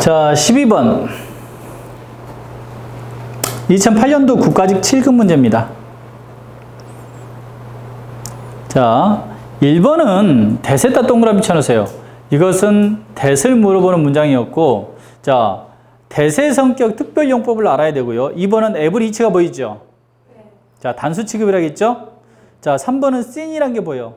자, 12번. 2008년도 국가직 7급 문제입니다. 자, 1번은 대세다 동그라미 쳐놓으세요. 이것은 대세를 물어보는 문장이었고, 자, 대세 성격 특별용법을 알아야 되고요. 2번은 에브리치가 보이죠? 자, 단수 취급이라겠죠? 자, 3번은 씬이란 게 보여.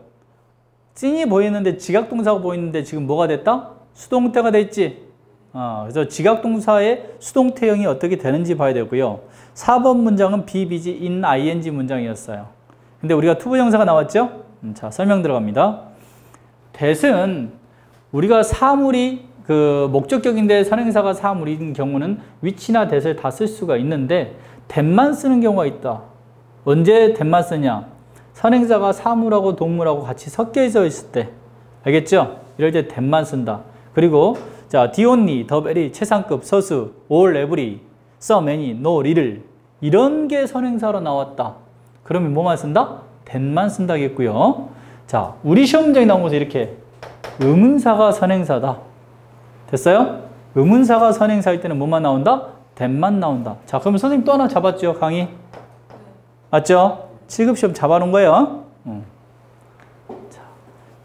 씬이 보이는데 지각동사가 보이는데 지금 뭐가 됐다? 수동태가 됐지? 어, 그래서 지각동사의 수동태형이 어떻게 되는지 봐야 되고요. 4번 문장은 비비지 in ing 문장이었어요. 근데 우리가 투부정사가 나왔죠? 음, 자, 설명 들어갑니다. 대은 우리가 사물이 그 목적격인데 선행사가 사물인 경우는 위치나 대를 다쓸 수가 있는데 대만 쓰는 경우가 있다. 언제 대만 쓰냐? 선행사가 사물하고 동물하고 같이 섞여 있을 때. 알겠죠? 이럴 때 대만 쓴다. 그리고 자, the very, 최상급, 서수, every, some, any, no, little 이런 게 선행사로 나왔다. 그러면 뭐만 쓴다? that만 쓴다겠고요. 자, 우리 시험 문제에 나온 것은 이렇게 의문사가 선행사다. 됐어요? 의문사가 선행사일 때는 뭐만 나온다? that만 나온다. 자, 그러면 선생님 또 하나 잡았죠, 강의? 맞죠? 7급 시험 잡아놓은 거예요. 응. 자,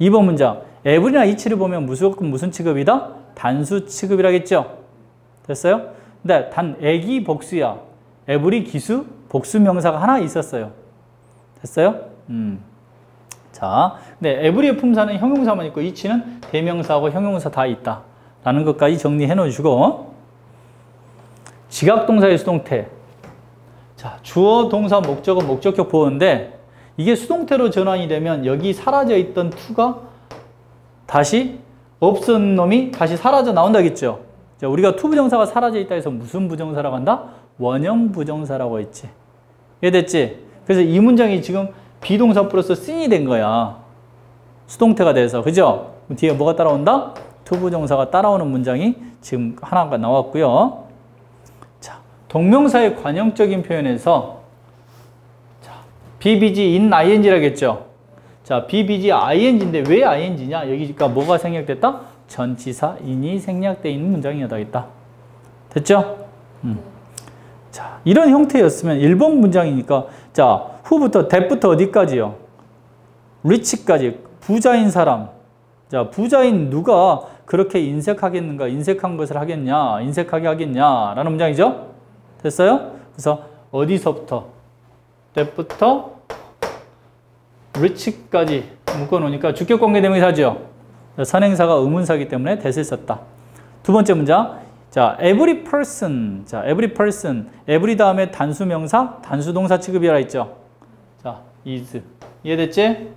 2번 문장. every나 each를 보면 무조건 무슨 취급이다? 단수 취급이라겠죠? 됐어요? 근데 단 애기 복수야. 에브리 기수 복수 명사가 하나 있었어요. 됐어요? 음. 자, 근데 에브리의 품사는 형용사만 있고 이치는 대명사하고 형용사 다 있다. 라는 것까지 정리해 놓으시고 지각동사의 수동태 자, 주어, 동사, 목적어, 목적격 보호인데 이게 수동태로 전환이 되면 여기 사라져 있던 투가 다시 없은 놈이 다시 사라져 나온다겠죠. 자, 우리가 투부정사가 사라져 있다 해서 무슨 부정사라고 한다? 원형 부정사라고 했지. 이해됐지? 그래서 이 문장이 지금 비동사 플러스 씬이 된 거야. 수동태가 돼서. 그죠? 뒤에 뭐가 따라온다? 투부정사가 따라오는 문장이 지금 하나가 나왔고요. 자, 동명사의 관형적인 표현에서 자, BBG in ing라겠죠. 자, BBG ing인데 왜 ing냐? 여기가 뭐가 생략됐다? 전치사 in이 생략되어 있는 문장이었다. 됐죠? 음. 자, 이런 형태였으면 1번 문장이니까 자, 후부터 대부터 어디까지요? 리치까지 부자인 사람. 자, 부자인 누가 그렇게 인색하겠는가? 인색한 것을 하겠냐? 인색하게 하겠냐? 라는 문장이죠? 됐어요? 그래서 어디서부터? 때부터 리치까지 묶어놓으니까 주격 관계 대명사죠. 선행사가 의문사이기 때문에 대을 썼다. 두 번째 문장. 자, every person. 자, every person. every 다음에 단수 명사, 단수 동사 취급이라 했죠. 자, is. 이해됐지?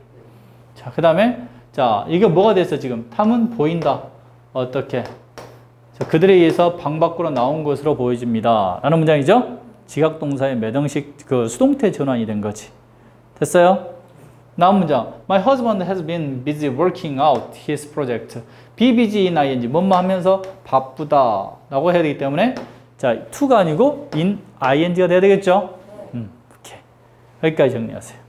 자, 그 다음에 자, 이게 뭐가 됐어, 지금? 탐은 보인다. 어떻게? 자, 그들에 의해서 방 밖으로 나온 것으로 보여집니다. 라는 문장이죠? 지각동사의 매정식 그 수동태 전환이 된 거지. 됐어요? 다음 문장. My husband has been busy working out his project. BBG in ing. 뭐뭐 하면서 바쁘다. 라고 해야 되기 때문에 자, to가 아니고 in ing가 돼야 되겠죠? 음, 오케이. 여기까지 정리하세요.